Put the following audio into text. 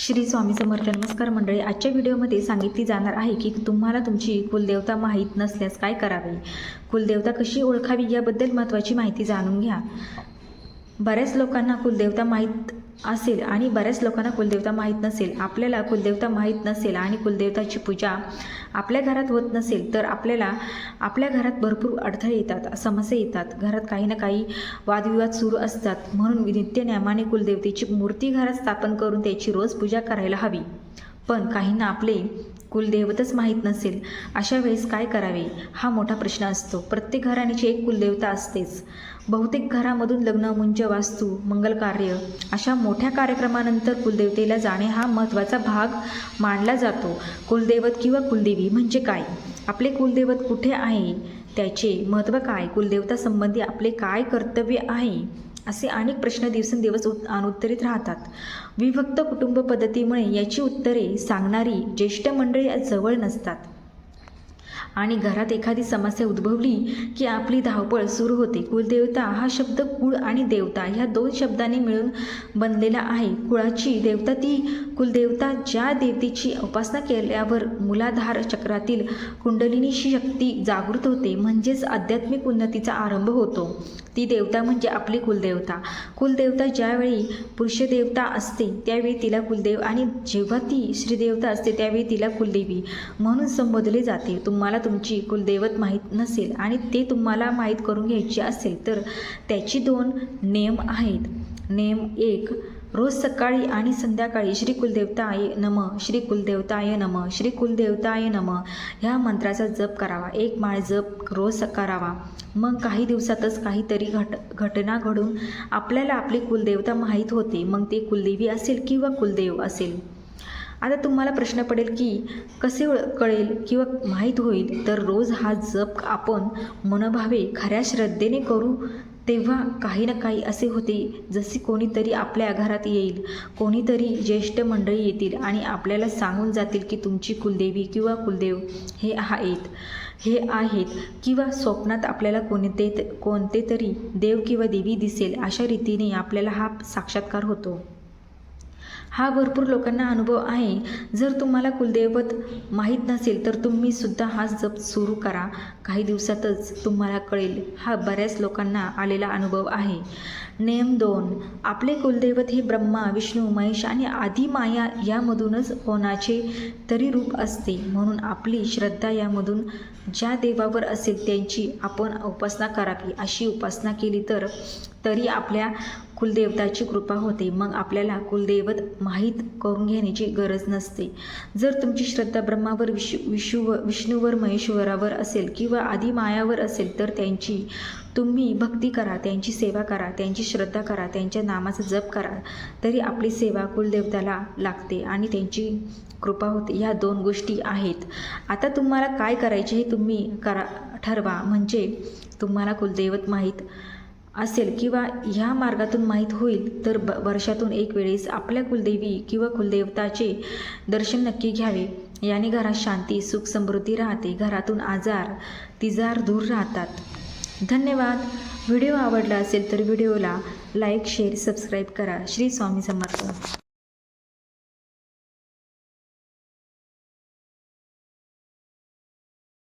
श्री स्वामी समर्थ नमस्कार मंडळी आजच्या व्हिडिओमध्ये सांगितली जाणार आहे की तुम्हाला तुमची कुलदेवता माहीत नसल्यास काय करावे? कुलदेवता कशी ओळखावी याबद्दल महत्त्वाची माहिती जाणून घ्या. बऱ्याच लोकांना कुलदेवता माहीत असेल आणि बऱ्याच लोकांना कुलदेवता माहीत नसेल. आपल्याला कुलदेवता माहीत नसेल आणि कुलदेवताची पूजा आपल्या घरात होत नसेल तर आपल्याला आपल्या घरात भरपूर अडथळे येतात समस्या येतात. घरात काही ना काही वादविवाद सुरू असतात. म्हणून नित्यनियमाने कुलदेवतेची मूर्ती घरात स्थापन करून त्याची रोज पूजा करायला हवी. पण काहींना आपले कुलदेवतच माहीत नसेल. अशा वेळेस काय करावे? हा मोठा प्रश्न असतो. प्रत्येक घराण्याची एक कुलदेवता असतेच. बहुतेक घरामधून लग्न मुंज वास्तू मंगल कार्य अशा मोठ्या कार्यक्रमानंतर कुलदेवतेला जाणे हा महत्त्वाचा भाग मानला जातो. कुलदैवत किंवा कुलदेवी म्हणजे काय? आपले कुलदैवत कुठे आहे? त्याचे महत्त्व काय? कुलदेवता संबंधी आपले काय कर्तव्य आहे? असे अनेक प्रश्न दिवसेंदिवस उत अनुत्तरित राहतात. विभक्त कुटुंब पद्धतीमुळे याची उत्तरे सांगणारी ज्येष्ठ मंडळी जवळ नसतात. आणि घरात एखादी समस्या उद्भवली की आपली धावपळ सुरू होते. कुलदेवता हा शब्द कुळ आणि देवता ह्या दोन शब्दांनी मिळून बनलेला आहे. कुळाची देवता ती कुलदेवता ज्या देवतेची उपासना केल्यावर मुलाधार चक्रातील कुंडलिनीची शक्ती जागृत होते म्हणजेच आध्यात्मिक उन्नतीचा आरंभ होतो. ती देवता म्हणजे आपली कुलदेवता. कुलदेवता ज्यावेळी पुरुषदेवता असते त्यावेळी तिला कुलदेव आणि जेव्हा ती श्रीदेवता असते त्यावेळी तिला कुलदेवी म्हणून संबोधले जाते. तुम्हाला तुमची कुलदैवत माहीत नसेल आणि ते तुम्हाला माहीत करून घ्यायची असेल तर त्याची दोन नेम आहेत. नेम एक रोज सकाळी आणि संध्याकाळी श्री कुलदेवताय नम श्री कुलदेवताय नम श्री कुलदेवताय नम ह्या मंत्राचा जप करावा. एक माळ जप रोज करावा मग काही दिवसातच काहीतरी घट घटना घडून आपल्याला आपली कुलदेवता माहीत होते. मग ते कुलदेवी असेल किंवा कुलदेव असेल. आता तुम्हाला प्रश्न पडेल की कसे कळेल किंवा माहीत होईल तर रोज हा जप आपण मनभावे खऱ्या श्रद्धेने करू. तेव्हा काही ना काही असे होते जसे कोणीतरी आपल्या घरात येईल कोणीतरी ज्येष्ठ मंडळी येतील आणि आपल्याला सांगून जातील की तुमची कुलदेवी किंवा कुलदेव हे आहेत हे आहेत किंवा स्वप्नात आपल्याला कोणते कोणते तरी देव किंवा देवी दिसेल अशा रीतीने आपल्याला हा साक्षात्कार होतो. हा भरपूर लोकांना अनुभव आहे. जर तुम्हाला कुलदैवत माहीत नसेल तर तुम्ही सुद्धा हा जप सुरू करा. काही दिवसातच तुम्हाला कळेल हा बऱ्याच लोकांना आलेला अनुभव आहे. नेम दोन आपले कुलदैवत हे ब्रह्मा विष्णू महेश आणि आदी माया यामधूनच कोणाचे तरी रूप असते. म्हणून आपली श्रद्धा यामधून ज्या देवावर असेल त्यांची आपण उपासना करावी. अशी उपासना केली तर तरी आपल्या कुलदेवताची कृपा होते. मग आपल्याला कुलदैवत माहीत करून घेण्याची गरज नसते. जर तुमची श्रद्धा ब्रह्मावर विश विष्णू विष्णूवर महेश्वरावर असेल किंवा आदिमायावर असेल तर त्यांची तुम्ही भक्ती करा त्यांची सेवा करा त्यांची श्रद्धा करा त्यांच्या नामाचा जप करा तरी आपली सेवा कुलदेवताला लागते आणि त्यांची कृपा होते. ह्या दोन गोष्टी आहेत. आता तुम्हाला काय करायचे हे तुम्ही करा ठरवा. म्हणजे तुम्हाला कुलदैवत माहीत असेल किंवा ह्या मार्गातून माहीत होईल तर ब वर्षातून एक वेळेस आपल्या कुलदेवी किंवा कुलदेवताचे दर्शन नक्की घ्यावे. याने घरात शांती सुख समृद्धी राहते. घरातून आजार तिजार दूर राहतात. धन्यवाद. व्हिडिओ आवडला असेल तर व्हिडिओला लाईक शेअर सबस्क्राईब करा. श्री स्वामी समर्थ.